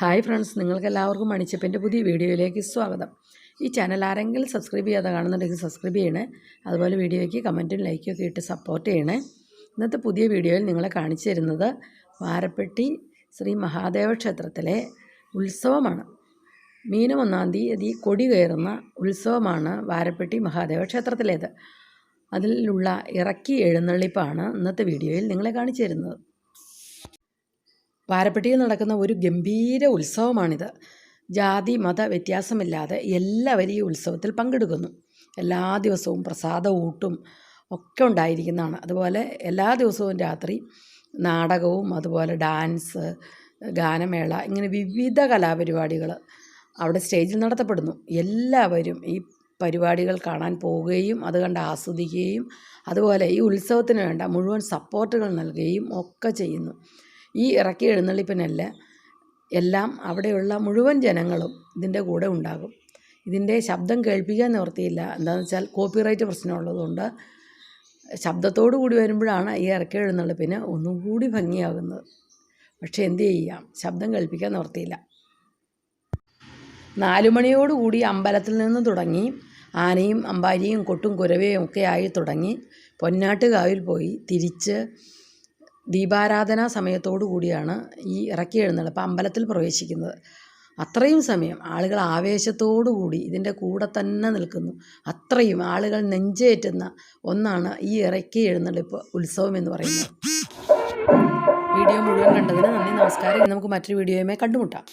Hi friends നിങ്ങൾക്ക് എല്ലാവർക്കും മണിച്ചപ്പിന്റെ പുതിയ വീഡിയോയിലേക്ക് സ്വാഗതം. ഈ ചാനൽ ആരെങ്കിലും സബ്സ്ക്രൈബ് ചെയ്യാതെ കാണുന്നുണ്ടെങ്കിൽ സബ്സ്ക്രൈബ് ചെയ്യണേ അതുപോലെ വീഡിയോയ്ക്ക് കമന്റും ലൈക്കും ഒക്കെ ഇട്ട് സപ്പോർട്ട് ചെയ്യണേ. ഇന്നത്തെ പുതിയ വീഡിയോയിൽ നിങ്ങളെ കാണിച്ചു തരുന്നത് വാരപ്പെട്ടി ശ്രീ മഹാദേവ ക്ഷേത്രത്തിലെ ഉത്സവമാണ്. മീനം ഒന്നാം തീയതി കൊടി കയറുന്ന ഉത്സവമാണ് വാരപ്പെട്ടി മഹാദേവ ക്ഷേത്രത്തിലേത്. അതിലുള്ള ഇറക്കി എഴുന്നള്ളിപ്പാണ് ഇന്നത്തെ വീഡിയോയിൽ നിങ്ങളെ കാണിച്ചു തരുന്നത്. വാരപ്പെട്ടിയിൽ നടക്കുന്ന ഒരു ഗംഭീര ഉത്സവമാണിത്. ജാതി മത വ്യത്യാസമില്ലാതെ എല്ലാവരും ഈ ഉത്സവത്തിൽ പങ്കെടുക്കുന്നു. എല്ലാ ദിവസവും പ്രസാദ ഊട്ടും ഒക്കെ ഉണ്ടായിരിക്കുന്നതാണ്. അതുപോലെ എല്ലാ ദിവസവും രാത്രി നാടകവും അതുപോലെ ഡാൻസ് ഗാനമേള ഇങ്ങനെ വിവിധ കലാപരിപാടികൾ അവിടെ സ്റ്റേജിൽ നടത്തപ്പെടുന്നു. എല്ലാവരും ഈ പരിപാടികൾ കാണാൻ പോവുകയും അത് കണ്ട് ആസ്വദിക്കുകയും അതുപോലെ ഈ ഉത്സവത്തിന് വേണ്ട മുഴുവൻ സപ്പോർട്ടുകൾ നൽകുകയും ഒക്കെ ചെയ്യുന്നു. ഈ ഇറക്കി എഴുന്നള്ളിപ്പിനല്ല എല്ലാം അവിടെയുള്ള മുഴുവൻ ജനങ്ങളും ഇതിന്റെ കൂടെ ഉണ്ടാകും. ഇതിന്റെ ശബ്ദം കേൾപ്പിക്കാൻ നിവർത്തിയില്ല എന്താണെന്ന് വെച്ചാൽ കോപ്പിറൈറ്റ് പ്രശ്നമുള്ളതുകൊണ്ട് ശബ്ദത്തോടു കൂടി വരുമ്പോഴാണ് ഈ ഇറക്കി എഴുന്നള്ളിപ്പിന് ഒന്നുകൂടി ഭംഗിയാകുന്നത്. പക്ഷേ എന്ത് ചെയ്യാം? ശബ്ദം കേൾപ്പിക്കാൻ നിവർത്തിയില്ല നാലുമണിയോടുകൂടി അമ്പലത്തിൽ നിന്ന് തുടങ്ങി ആനയും അമ്പാരിയും കൊട്ടും കുരവയും ഒക്കെ ആയി തുടങ്ങി പൊന്നാട്ടുകാവിൽ പോയി തിരിച്ച് ദീപാരാധനാ സമയത്തോടു കൂടിയാണ് ഈ ഇറക്കി എഴുന്നള്ളിപ്പ് അമ്പലത്തിൽ പ്രവേശിക്കുന്നത്. അത്രയും സമയം ആളുകൾ ആവേശത്തോടു കൂടി ഇതിന്റെ കൂടെ തന്നെ നിൽക്കുന്നു. അത്രയും ആളുകൾ നെഞ്ചേറ്റുന്ന ഒന്നാണ് ഈ ഇറക്കി എഴുന്നള്ളിപ്പ് ഉത്സവം എന്ന് പറയുന്നത്. വീഡിയോ മുഴുവൻ കണ്ടതിന് നന്ദി നമസ്കാരം. നമുക്ക് മറ്റൊരു വീഡിയോയുമായി കണ്ടുമുട്ടാം.